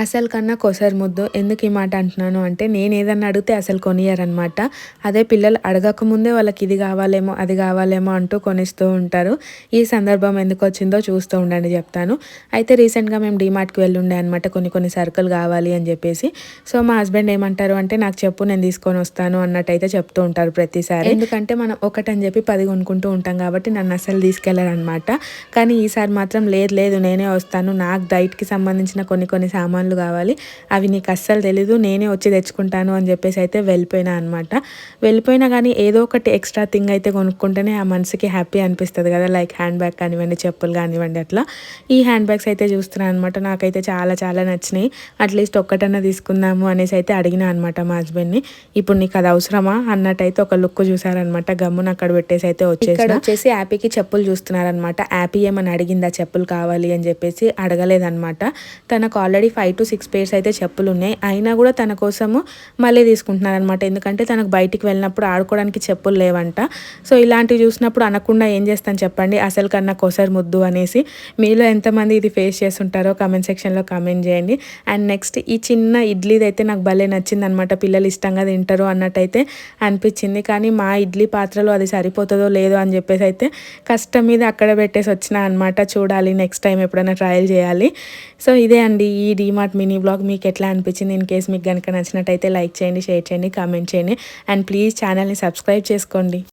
అసలు కన్నా కొసరు ముద్దు ఎందుకు ఈ మాట అంటున్నాను అంటే నేను ఏదన్నా అడిగితే అసలు కొనియరనమాట అదే పిల్లలు అడగకముందే వాళ్ళకి ఇది కావాలేమో అది కావాలేమో అంటూ కొనిస్తూ ఉంటారు. ఈ సందర్భం ఎందుకు వచ్చిందో చూస్తూ ఉండండి చెప్తాను. అయితే రీసెంట్గా మేము డీమార్ట్కి వెళ్ళుండే అనమాట కొన్ని కొన్ని సరుకులు కావాలి అని చెప్పేసి. సో మా హస్బెండ్ ఏమంటారు అంటే నాకు చెప్పు నేను తీసుకొని వస్తాను అన్నట్టయితే చెప్తూ ఉంటారు ప్రతిసారి. ఎందుకంటే మనం ఒకటని చెప్పి పది కొనుక్కుంటూ ఉంటాం కాబట్టి నన్ను అసలు తీసుకెళ్ళారనమాట కానీ ఈసారి మాత్రం లేదు లేదు నేనే వస్తాను. నాకు డైట్కి సంబంధించిన కొన్ని కొన్ని సామాన్లు సామాన్లు కావాలి. అవి నీకు అస్సలు తెలీదు నేనే వచ్చి తెచ్చుకుంటాను అని చెప్పేసి అయితే వెళ్ళిపోయినా అనమాట వెళ్ళిపోయినా కానీ ఏదో ఒకటి ఎక్స్ట్రా థింగ్ అయితే కొనుక్కుంటేనే ఆ మనసుకి హ్యాపీ అనిపిస్తుంది కదా లైక్ హ్యాండ్ బ్యాగ్ కానివ్వండి చెప్పులు కానివ్వండి అట్లా. ఈ హ్యాండ్ బ్యాగ్స్ అయితే చూస్తున్నాను అనమాట నాకైతే చాలా చాలా నచ్చినాయి. అట్లీస్ట్ ఒక్కటన్నా తీసుకుందాము అనేసి అయితే అడిగిన అనమాట మా హస్బెండ్ని. ఇప్పుడు నీకు అది అవసరమా అన్నట్టయితే ఒక లుక్ చూసారనమాట గమ్మున అక్కడ పెట్టేసి అయితే వచ్చేసి వచ్చేసి యాపీకి చెప్పులు చూస్తున్నారనమాట యాపీ ఏమని అడిగిందా చెప్పులు కావాలి అని చెప్పేసి అడగలేదనమాట తనకు already five to six pairs అయితే చెప్పులు ఉన్నాయి అయినా కూడా తన కోసము మళ్ళీ తీసుకుంటున్నారు అనమాట ఎందుకంటే తనకు బయటికి వెళ్ళినప్పుడు ఆడుకోవడానికి చెప్పులు లేవంట. సో ఇలాంటివి చూసినప్పుడు అనకుండా ఏం చేస్తాను చెప్పండి? అసలు కన్నా కోసారి ముద్దు అనేసి మీలో ఎంతమంది ఇది ఫేస్ చేస్తుంటారో కమెంట్ సెక్షన్లో కమెంట్ చేయండి. అండ్ నెక్స్ట్ ఈ చిన్న ఇడ్లీది అయితే నాకు భలే నచ్చిందనమాట పిల్లలు ఇష్టంగా తింటారు అన్నట్టయితే అనిపించింది. కానీ మా ఇడ్లీ పాత్రలో అది సరిపోతుందో లేదో అని చెప్పేసి అయితే కష్టం మీద అక్కడ పెట్టేసి వచ్చిన అనమాట చూడాలి నెక్స్ట్ టైం ఎప్పుడైనా ట్రయల్ చేయాలి. సో ఇదే అండి ఈ డిమార్ట్ నాట్ మినీ బ్లాగ్ మీకు ఎట్లా అనిపించింది? ఇన్ కేస్ మీకు కనుక నచ్చినట్టయితే లైక్ చేయండి షేర్ చేయండి కామెంట్ చేయండి. అండ్ ప్లీజ్ ఛానల్ని సబ్స్క్రైబ్ చేసుకోండి.